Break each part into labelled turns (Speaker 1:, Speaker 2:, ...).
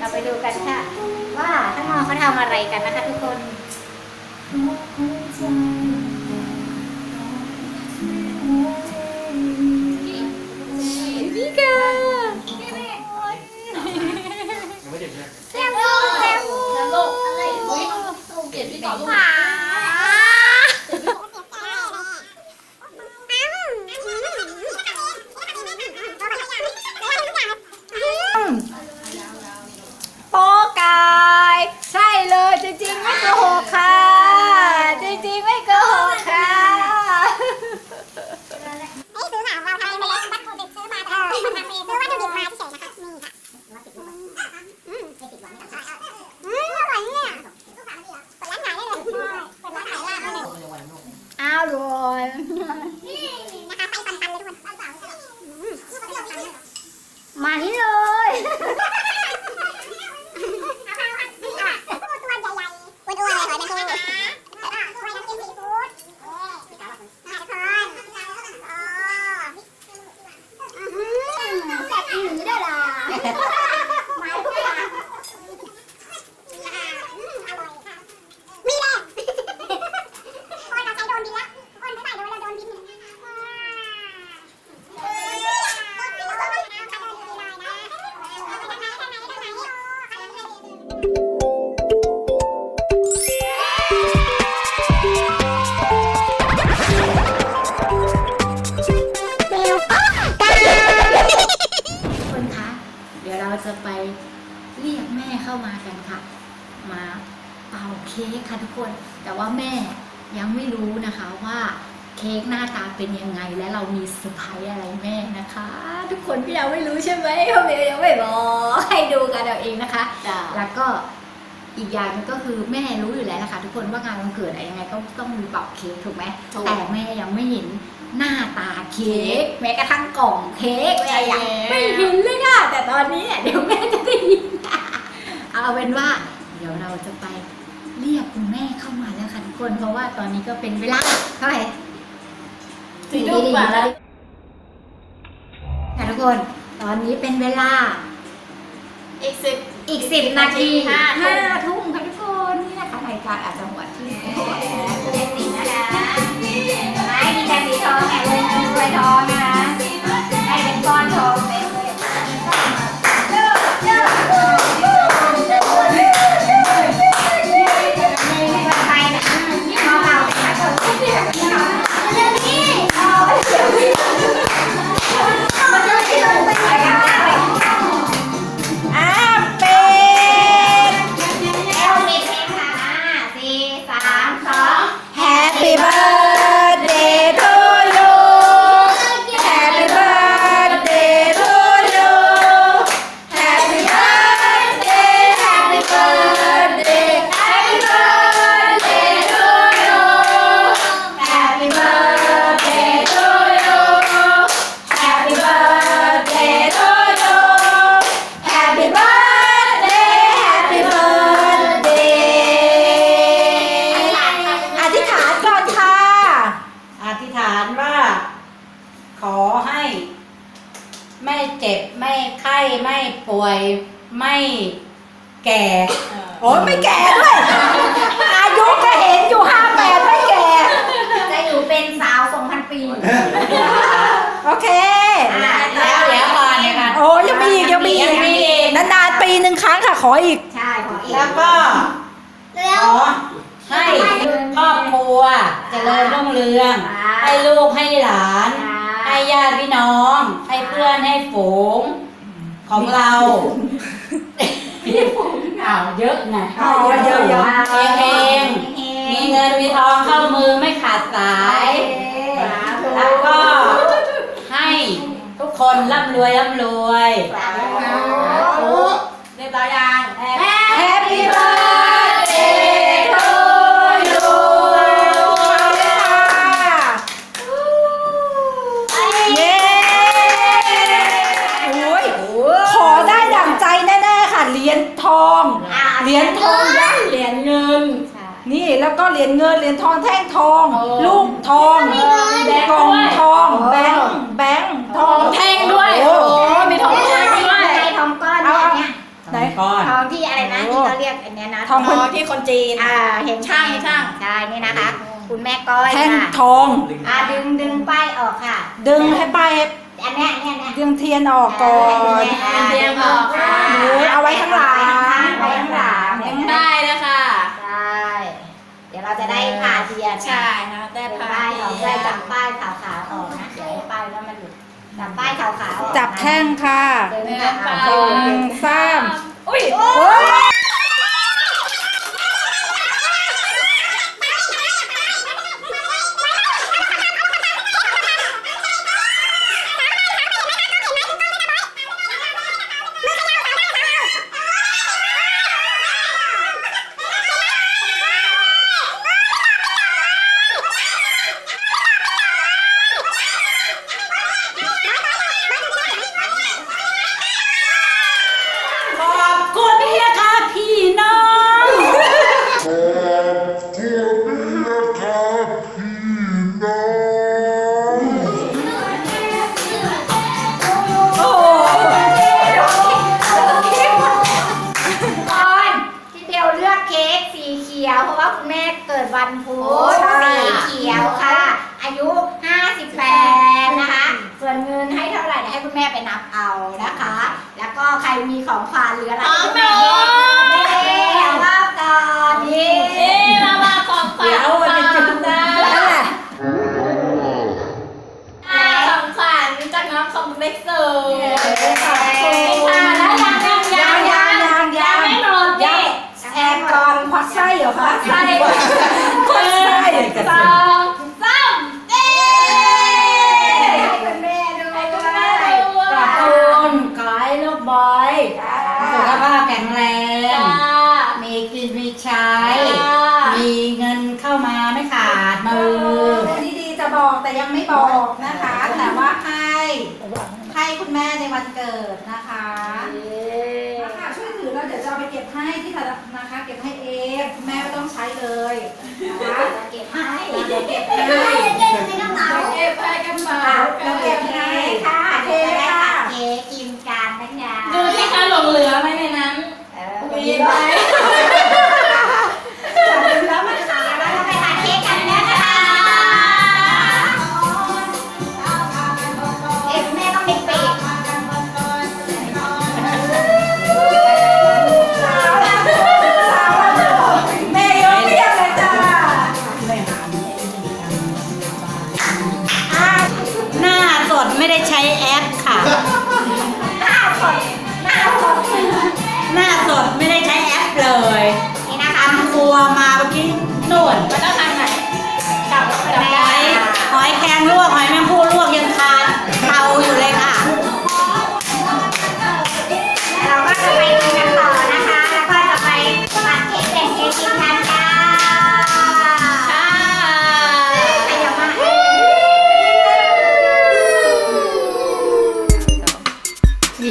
Speaker 1: เราไปดูกันค่ะ ว่าข้างนอกเขาทำอะไรกันนะคะทุกคนนี่ค่ะ
Speaker 2: ยังไม่เด็กเลย
Speaker 1: แซมบูแซมบู
Speaker 3: โลกอะไรอุ้ยเปลี่ยนพี่ต่อลูก
Speaker 1: เป่า
Speaker 4: เค้กค่ะทุกคน แต่
Speaker 1: ว่าแม่ยังไม่รู้นะคะว่าเค้กหน้าตาเป็นยังไงและเรามีเซอร์ไพรส์อะไรแม่นะคะ ทุกคนก็ยังไม่รู้ใช่ไหมเพราะเบลยังไม่บอกให้ดูกันเอาเองนะคะ
Speaker 3: จ้า
Speaker 1: แล้วก็อีกอย่างหนึงก็คือแม่รู้อยู่แล้วนะคะ ทุกคนว่างานวันเกิดอะไรยังไงก็ต้องมีเป่าเค้กถูกไหม
Speaker 3: ถูก
Speaker 1: แต่แม่ยังไม่เห็นหน้าตาเค้กแม้กระทั่งกล่องเค้กแม่ยังไม่เห็นเลยค่ะแต่ตอนนี้เนี่ยเดี๋ยวแม่จะได้ยินเอาเป็นว่า เดี๋ยวเราจะไป เรียกคุณแม่เข้ามาแล้วค่ะทุกคน เพราะว่าตอนนี้ก็เป็นเวลาเท่าไหร่
Speaker 3: สี่ทุ่มกว่าแล้ว
Speaker 1: ค่ะทุกคน ตอนนี้เป็นเวลา
Speaker 3: อีกสิบ
Speaker 1: อีกสิบนาที
Speaker 3: ห้าทุ่ม
Speaker 1: ห้าทุ่มค่ะานว่า
Speaker 5: ขอให้ ไม่เจ็บไม่ไข้ไม่ป่วย ไม่แก่ โอ้ยไม่แก่ด้วยอายุก็เห็นอยู่ห้าแปดไม่แก่
Speaker 1: จะอยู่เป็นสาว2,000ปี
Speaker 5: โอเค
Speaker 1: อะ
Speaker 5: แล้วเดี๋ยวก่อนนะคะ
Speaker 6: โอ้ยังมีอีกยังมีอีก
Speaker 5: ยังมีอีก
Speaker 6: นานๆปีหนึ่งครั้งค่ะขออีก
Speaker 1: ใช่ขออีก
Speaker 5: แล้วก็
Speaker 4: แล้ว
Speaker 5: ขอ ให้ครอบครัวเจริญรุ่งเรือง ให้ลูกให้หลาน ให้ญาติพี่น้อง ให้เพื่อนให้ฝูงของเราอ้าวเยอะไง
Speaker 1: อ๋อเยอะๆ
Speaker 5: เองเองมีเงินมีทองเข้ามือไม่ขาดสาย แล้วก็ให้ทุกคนร่ำรวยร่ำรวย
Speaker 3: ย
Speaker 6: ญทองเหรียญทองยักษ์เหรียญเงินนี่แล้วก็เหรียญเงินเหรียญทองแท่งทองลูกทองกล่องทองแบงค์แบงค์ทอง
Speaker 3: แท่งด้วย
Speaker 6: โอ้
Speaker 3: โอ้มีทองแท่งด้วย
Speaker 1: ให้ทองก้อน
Speaker 6: เอา
Speaker 1: เนี่ย
Speaker 5: ท
Speaker 6: ไหน
Speaker 5: ก้อน
Speaker 1: ทองที่อะไรนะ
Speaker 6: โอ้
Speaker 1: ที่เขาเรียกอันเนี้ยนะ
Speaker 6: ทองคน
Speaker 3: ที่คนจีน
Speaker 1: อ่าเห็นช่างช่าง ใช่นี่นะคะ คุณแม่ก้อย
Speaker 6: แท่ง
Speaker 1: ค่ะ
Speaker 6: ทอง
Speaker 1: อ่าดึงดึงป้ายออกค่ะ
Speaker 6: ดึงให้ป้ายให้
Speaker 1: อัน เนี้ยอันเนี้ยอันเนี้ย
Speaker 6: ดึงเทียนออกก่อน
Speaker 1: เทียนออกค่ะ
Speaker 6: หรือเอาไว้ข้างหลัง
Speaker 1: ไว้ข้างหลัง
Speaker 3: ยังได้นะคะ
Speaker 1: ใช่เดี๋ยวเราจะได้ผ่าเทียน
Speaker 3: ใช่นะได้
Speaker 1: เป็น
Speaker 3: พา
Speaker 1: ป้ายออกได้จับป้ายขาวๆออกนะเดี๋ยวให้ป้ายแล้วมันหลุดจับป้ายขาวๆออกนะ
Speaker 6: จับแท่งค่ะ
Speaker 1: ดึง
Speaker 3: เนื้อ
Speaker 1: ค่ะ
Speaker 3: ปลา
Speaker 6: สองสาม
Speaker 3: อุ้ย
Speaker 1: วันพุธ
Speaker 6: ใช่
Speaker 1: สีเขียวค่ะ อายุ 58 นะคะ ส่วนเงินให้เท่าไหร่เดี๋ยวให้คุณแม่ไปนับเอานะคะ แล้วก็ใครมีของขวัญหรืออะไร
Speaker 3: ของ
Speaker 1: คุณ
Speaker 3: หนู
Speaker 1: แม่เอาว่าก่อนนี่
Speaker 3: เอ๊ะมามาของขวัญ
Speaker 5: เดี๋ยวมันจะจุด
Speaker 3: ได้
Speaker 6: นั่นแหละ
Speaker 3: ของขวัญจากน้องของเล็กสูง
Speaker 1: ขอบคุณ
Speaker 3: ค่ะแล้วยังยังยัง
Speaker 6: ยังยังยัง
Speaker 3: ไม่หมด
Speaker 6: ยั
Speaker 3: นี่
Speaker 6: งแอนก่อนควักไส้เหรอคะ
Speaker 3: ใช่
Speaker 6: ควักไส้
Speaker 3: สองสามเอ๊
Speaker 1: ให้คุณแม่ด้วย
Speaker 3: ให้คุณแม่ด้วย
Speaker 5: ขอบคุณขอให้ลูกบอยสุขภาพแข็งแรง
Speaker 3: จ้า
Speaker 5: มีกินมีใช้
Speaker 3: จ้า
Speaker 5: มีเงินเข้ามาไม่ขาดมือ
Speaker 6: เรื่องดีๆจะบอกแต่ยังไม่บอกนะคะ แต่ว่าให้ให้คุณแม่ในวันเกิดนะคะนะคะช่วยถือแล้วเดี๋ยวจะเอาไปเก็บให้ที่ธ นานะคะ เก็บให้เองคุณแม่ไม่ต้องใช้เลยนะคะ
Speaker 1: เก็บให้
Speaker 6: เดี๋ยวเก็บให้
Speaker 1: เก็บในกระเป๋า
Speaker 3: เก็บไปกันมา
Speaker 6: เราเก็บให้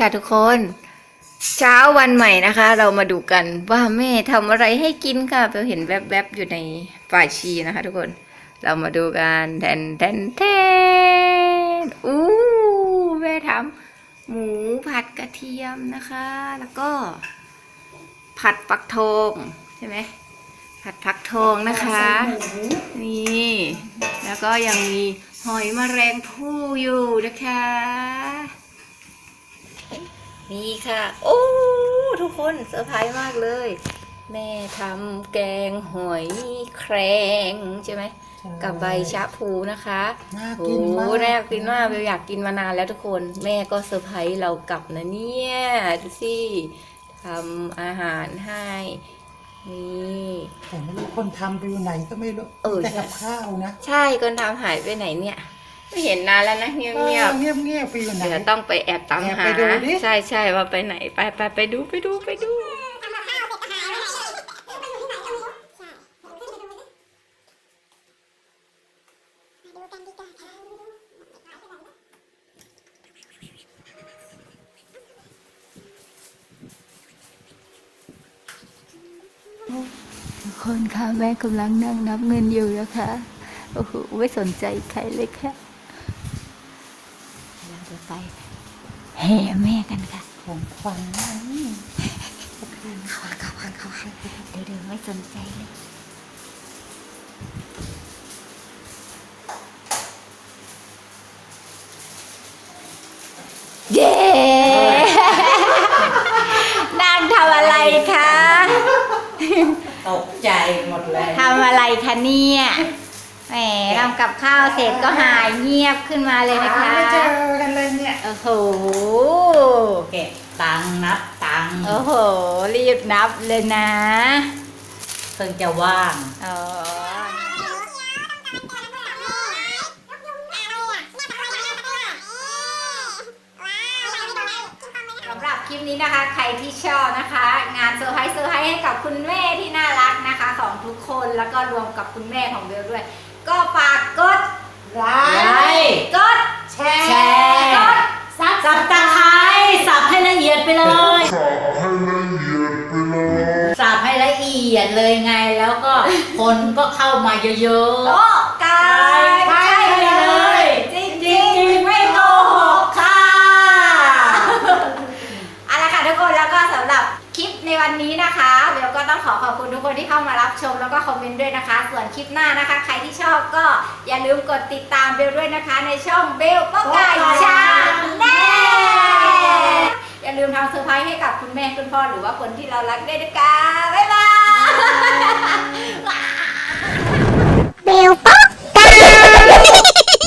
Speaker 1: ค่ะ
Speaker 3: ทุ
Speaker 1: กค
Speaker 5: น เช้า
Speaker 7: วันใหม่นะคะ เรามาดูกันว่าแม่ทำอะไรให้กินค่ะเราเห็นแวบๆอยู่ในฝ่ายชีนะคะ ทุกคน เรามาดูกันแทนแทนแทนอู้แม่ทำหมูผัดกระเทียมนะคะ แล้วก็ ผัดฟักทองใช่ไหมผัดฟักทองนะคะ นี่แล้วก็ยังมีหอยแมลงภู่อยู่นะคะ นี่ค่ะ โอ้ ทุกคนเซอร์ไพรส์มากเลย แม่ทำแกงหอยแครงใช่ไหมกับใบชะพูนะคะ
Speaker 8: น่า
Speaker 7: โอ้
Speaker 8: กินมาก
Speaker 7: น่ากินมากเบลอยากกินมานานแล้วทุกคน แม่ก็เซอร์ไพรส์เรากลับนะเนี่ยดูสิทำอาหารให้นี่
Speaker 8: แต่ไม่รู้คนทำไปอยู่ไหนก็ไม่รู้
Speaker 7: เออ
Speaker 8: แต่กับข้าวนะ
Speaker 7: ใช่คนทำหายไปไหนเนี่ย ไม่เห็นนานแล้วนะเงียบ
Speaker 8: เอ
Speaker 7: เงีย
Speaker 8: อบเงียบเงียบๆไปอยู่ไหน
Speaker 7: เดี๋ยวต้องไปแอบตาม
Speaker 8: แอบ
Speaker 7: หา
Speaker 8: ไปดูดิ
Speaker 7: ใช่ใช่ว่าไปไหนไปไปไปดูไปดูไปดู
Speaker 9: ทุกคนค่ะแม่กำลังนั่งนับเงินอยู่นะคะ โอ้โห ไม่สนใจใครเลยค่ะเราจะ ไปแห่แม่กันค่ะ
Speaker 8: ของขวัญนี่ขวัญ
Speaker 1: ขวัญขวัญเดี๋ยวเดี๋ยวไม่สนใจเลยเย้งทำอะไรคะ
Speaker 5: ตกใจหมดเลย
Speaker 1: ทำอะไรคะเนี่ย แหมทำกับข้าวเสร็จก็หายเงียบขึ้นมาเลยนะคะ
Speaker 8: ไม่เจอกันเลยเนี่ย
Speaker 1: โอ้โห
Speaker 5: เก็บตังค์นับตังค์
Speaker 1: โอ้โห รีบนับเลยนะ
Speaker 5: เพิ่งจะว่าง
Speaker 1: อ๋อ สำหรับคลิปนี้นะคะ ใครที่ชอบนะคะ งานเซอร์ไพรส์เซอร์ไพรส์ให้กับคุณแม่ที่น่ารักนะคะ ของทุกคนแล้วก็รวมกับคุณแม่ของเบลด้วย ก็ฝากกดไล
Speaker 5: ไลค์
Speaker 1: ค์กดแชร์
Speaker 5: แชร์
Speaker 1: กดซับ
Speaker 5: สับตะไคร้สับให้ละเอียดไปเลย สับให้ละเอียดเลยไงแล้วก็ คนก็เข้ามาเยอะ
Speaker 1: โอ้กาย
Speaker 5: ใช่เลย
Speaker 1: จริง
Speaker 5: ๆ
Speaker 1: จริงๆไม่โกหก
Speaker 5: ค่ะ
Speaker 1: เอาละค่ะทุกคนแล้วก็สำหรับคลิปในวันนี้นะคะเบล ก็ต้องขอขอบคุณทุกคนที่เข้ามารับชมแล้วก็คอมเมนต์ด้วยนะคะ ส่วนคลิปหน้านะคะ ใครที่ชอบก็อย่าลืมกดติดตามเบลด้วยนะคะ ในช่องเบลป้าไก่ชาแนลอย่าลืมทำเซอร์ไพรส์ให้กับคุณแม่คุณพ่อหรือว่าคนที่เรารักด้วยนะคะบ๊ายบาย
Speaker 10: เบลป้า